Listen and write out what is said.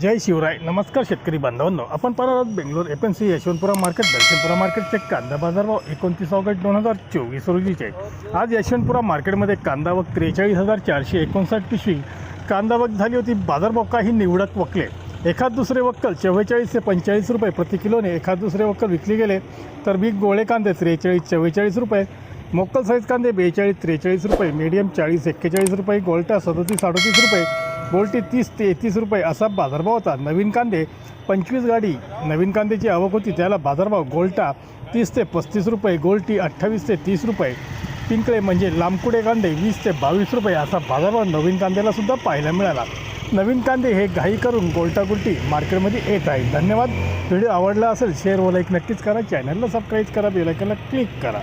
जय शिवराय. नमस्कार शेतकरी बांधवांनो. आपण परत आहोत Bangalore F N C Yeshwantpura market Darshanpura मार्केटचे कांदा बाजारभाव एकोणतीस ऑगस्ट दोन हजार चोवीस रोजीचे. आज यशवंतपुरा मार्केटमध्ये कांदा वक त्रेचाळीस हजार चारशे एकोणसाठ पिशवी. कांदा वक झाली होती बाजारभाव काही निवडक वकले. एखाद दुसरे वक्कल चव्वेचाळीस ते पंचेचाळीस रुपये प्रति किलोने एखाद दुसरे वक्कल विकले गेले तर बिग गोळे कांदे त्रेचाळीस चव्वेचाळीस रुपये. मोक्कल साईज कांदे बेचाळीस त्रेचाळीस रुपये मीडियम चाळीस एक्केचाळीस रुपये गोल्टा सदतीस अडतीस रुपये. गोल्टी तीस ते एकतीस रुपये असा बाजारभाव होता. नवीन कांदे पंचवीस गाडी. नवीन कांद्याची आवक होती त्याला बाजारभाव गोल्टा तीस ते पस्तीस रुपये गोल्टी अठ्ठावीस ते तीस रुपये. पिंकळे म्हणजे लांबकुडे कांदे वीस ते बावीस रुपये असा बाजारभाव नवीन कांद्याला सुद्धा पाहायला मिळाला. नवीन कांदे हे घाई करून गोलटागुलटी मार्केटमध्ये येत आहे धन्यवाद. व्हिडिओ आवडला असेल शेअर व लाईक नक्कीच करा. चॅनलला सबस्क्राईब करा बेलायकनला क्लिक करा.